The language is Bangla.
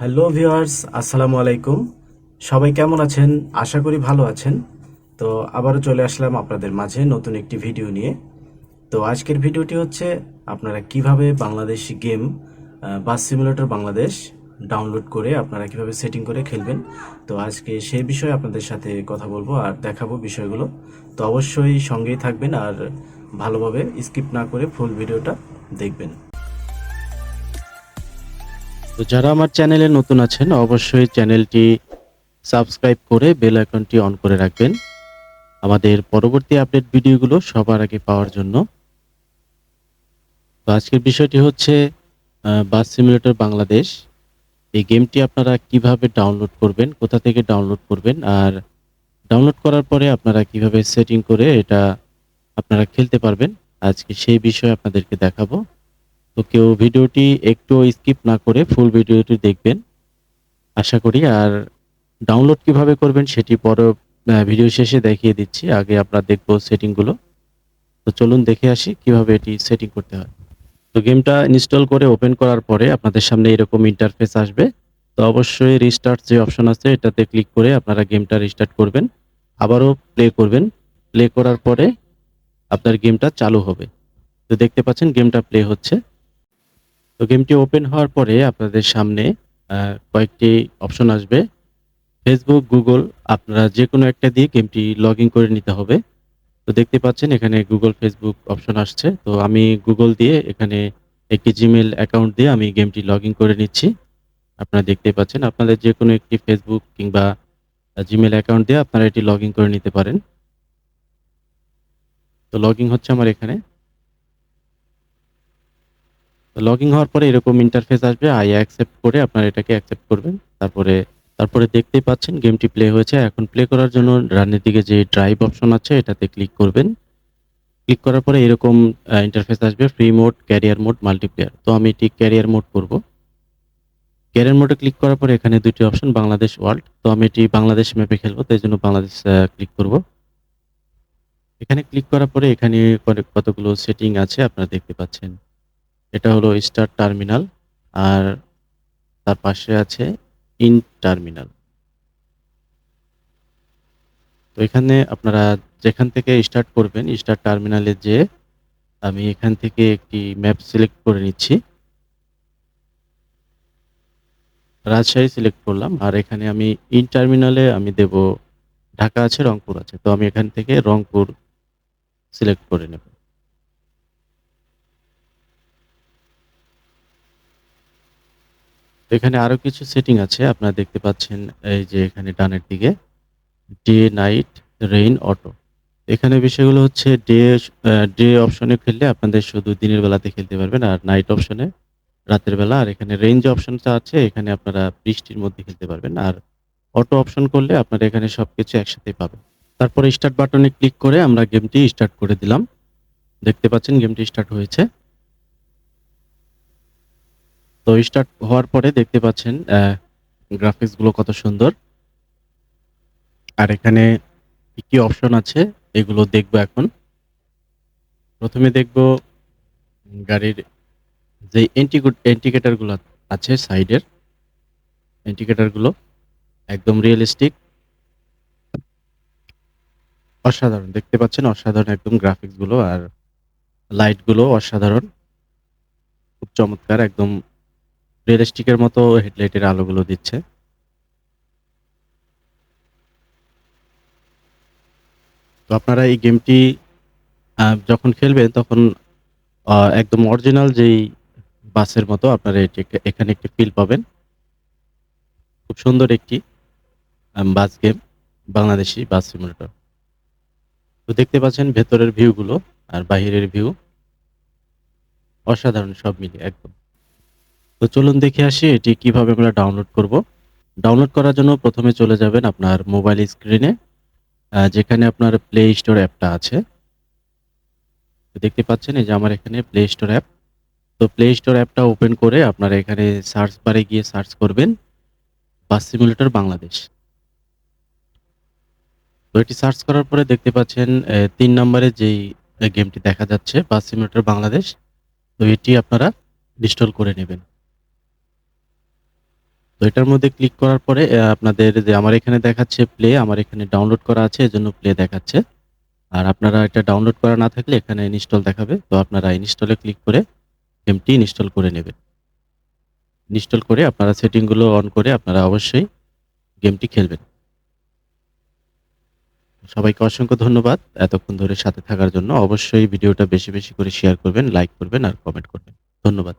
হ্যালো ভিউয়ার্স, আসসালামু আলাইকুম। সবাই কেমন আছেন? আশা করি ভালো আছেন। তো আবারও চলে আসলাম আপনাদের মাঝে নতুন একটি ভিডিও নিয়ে। তো আজকের ভিডিওটি হচ্ছে, আপনারা কীভাবে Bangladeshi game bus simulator Bangladesh download করে আপনারা কীভাবে সেটিং করে খেলবেন। তো আজকে সেই বিষয়ে আপনাদের সাথে কথা বলব আর দেখাবো বিষয়গুলো। তো অবশ্যই সঙ্গেই থাকবেন আর ভালোভাবে স্কিপ না করে ফুল ভিডিওটা দেখবেন। তো যারা আমার চ্যানেলে নতুন আছেন, অবশ্যই চ্যানেলটি সাবস্ক্রাইব করে বেল আইকনটি অন করে রাখবেন। আমাদের পরবর্তী আপডেট ভিডিওগুলো সবার আগে পাওয়ার জন্য। তো আজকের বিষয়টি হচ্ছে বাস সিমুলেটর বাংলাদেশ। এই গেমটি আপনারা কীভাবে ডাউনলোড করবেন, কোথা থেকে ডাউনলোড করবেন, আর ডাউনলোড করার পরে আপনারা কীভাবে সেটিং করে এটা আপনারা খেলতে পারবেন, আজকে সেই বিষয়ে আপনাদেরকে দেখাবো। তো কেউ ভিডিওটি একটু স্কিপ না করে ফুল ভিডিওটি দেখবেন। আশা করি আর ডাউনলোড কীভাবে করবেন সেটি পরে ভিডিও শেষে দেখিয়ে দিচ্ছি। আগে আমরা দেখব সেটিংগুলো। তো চলুন দেখে আসি কীভাবে এটি সেটিং করতে হয়। তো গেমটা ইনস্টল করে ওপেন করার পরে আপনাদের সামনে এরকম ইন্টারফেস আসবে। তো অবশ্যই রিস্টার্ট যে অপশন আছে, এটাতে ক্লিক করে আপনারা গেমটা রিস্টার্ট করবেন। আবারও প্লে করবেন। প্লে করার পরে আপনার গেমটা চালু হবে। তো দেখতে পাচ্ছেন গেমটা প্লে হচ্ছে। তো গেমটি ওপেন হওয়ার পরে আপনাদের সামনে কয়েকটি অপশন আসবে। ফেসবুক গুগল আপনারা যে কোনো একটা দিয়ে গেমটি লগ করে নিতে হবে। তো দেখতে পাচ্ছেন এখানে গুগল ফেসবুক অপশন আসছে। তো আমি গুগল দিয়ে এখানে একটি জিমেল অ্যাকাউন্ট দিয়ে আমি গেমটি লগ করে নিচ্ছি। আপনারা দেখতে পাচ্ছেন আপনাদের যে কোনো একটি ফেসবুক কিংবা জিমেল অ্যাকাউন্ট দিয়ে আপনারা এটি লগ করে নিতে পারেন। তো লগ হচ্ছে আমার এখানে। লগ ইন হওয়ার পরে এরকম ইন্টারফেস আসবে, আই অ্যাকসেপ্ট করে আপনারা এটাকে অ্যাকসেপ্ট করবেন। তারপরে তারপরে দেখতেই পাচ্ছেন গেমটি প্লে হয়েছে। এখন প্লে করার জন্য রানের দিকে যে ড্রাইভ অপশন আছে, এটাতে ক্লিক করবেন। ক্লিক করার পরে এরকম ইন্টারফেস আসবে free mode career mode multiplayer তো আমি এটি ক্যারিয়ার মোড করব। ক্যারিয়ার মোডে ক্লিক করার পরে এখানে দুটি অপশন বাংলাদেশ ওয়ার্ল্ড তো আমি এটি বাংলাদেশ ম্যাপে খেলব তাই জন্য বাংলাদেশ ক্লিক করব। এখানে ক্লিক করার পরে এখানে কত- কতগুলো সেটিং আছে আপনারা দেখতে পাচ্ছেন। এটা হলো স্টার টার্মিনাল আর তার পাশে আছে ইন টার্মিনাল। তো এখানে আপনারা যেখান থেকে স্টার্ট করবেন, স্টার টার্মিনালে যে আমি এখান থেকে একটি ম্যাপ সিলেক্ট করে নিচ্ছি। রাজশাহী সিলেক্ট করলাম আর এখানে আমি ইন টার্মিনালে আমি দেব ঢাকা আছে, রংপুর আছে। তো আমি এখান থেকে রংপুর সিলেক্ট করে নেব। এখানে আরও কিছু সেটিং আছে, আপনারা দেখতে পাচ্ছেন এই যে এখানে ডানের দিকে ডে নাইট রেইন অটো এখানে বিষয়গুলো হচ্ছে ডে ডে অপশনে খেললে আপনাদের শুধু দিনের বেলাতে খেলতে পারবেন আর নাইট অপশনে রাতের বেলা। আর এখানে রেঞ্জ অপশনটা আছে, এখানে আপনারা বৃষ্টির মধ্যে খেলতে পারবেন। আর অটো অপশন করলে আপনারা এখানে সবকিছু একসাথে পাবেন। তারপরে স্টার্ট বাটনে ক্লিক করে আমরা গেমটি স্টার্ট করে দিলাম। দেখতে পাচ্ছেন গেমটি স্টার্ট হয়েছে। তো স্টার্ট হওয়ার পরে দেখতে পাচ্ছেন গ্রাফিক্সগুলো কত সুন্দর। আর এখানে কি কি অপশন আছে, এগুলো দেখব এখন। প্রথমে দেখব গাড়ির যে ইন্ডিকেটরগুলো আছে সাইডের ইন্ডিকেটরগুলো একদম রিয়েলিস্টিক অসাধারণ, দেখতে পাচ্ছেন অসাধারণ একদম গ্রাফিক্সগুলো আর লাইটগুলো অসাধারণ। খুব চমৎকার, একদম রিয়েলিস্টিকের মতো হেডলাইটের আলোগুলো দিচ্ছে। তো আপনারা এই গেমটি যখন খেলবেন তখন একদম অরিজিনাল যেই বাসের মতো আপনারা এটি এখানে একটি ফিল পাবেন। খুব সুন্দর একটি bus game Bangladeshi bus simulator তো দেখতে পাচ্ছেন ভেতরের ভিউগুলো আর বাহিরের ভিউ অসাধারণ সব মিলিয়ে, একদম। তো চলুন দেখে আসি এটি কীভাবে আমরা ডাউনলোড করব। ডাউনলোড করার জন্য প্রথমে চলে যাবেন আপনার মোবাইল স্ক্রিনে যেখানে আপনার প্লে স্টোর অ্যাপটা আছে। দেখতে পাচ্ছেন এই যে আমার এখানে প্লে স্টোর অ্যাপ তো প্লে স্টোর অ্যাপটা ওপেন করে আপনারা এখানে সার্চ বারে গিয়ে সার্চ করবেন বাস সিমুলেটর বাংলাদেশ তো এটি সার্চ করার পরে দেখতে পাচ্ছেন তিন নম্বরে যেই গেমটি দেখা যাচ্ছে বাস সিমুলেটর বাংলাদেশ তো এটি আপনারা ইনস্টল করে নেবেন। তো এটার মধ্যে ক্লিক করার পরে আপনাদের যে আমার এখানে দেখাচ্ছে প্লে, আমার এখানে ডাউনলোড করা আছে এজন্য প্লে দেখাচ্ছে। আর আপনারা এটা ডাউনলোড করা না থাকলে এখানে ইনস্টল দেখাবে। তো আপনারা ইনস্টলে ক্লিক করে গেমটি ইনস্টল করে নেবেন। ইনস্টল করে আপনারা সেটিংগুলো অন করে আপনারা অবশ্যই গেমটি খেলবেন। সবাইকে অসংখ্য ধন্যবাদ এতক্ষণ ধরে সাথে থাকার জন্য। অবশ্যই ভিডিওটা বেশি, বেশি করে শেয়ার করবেন, লাইক করবেন আর কমেন্ট করবেন। ধন্যবাদ।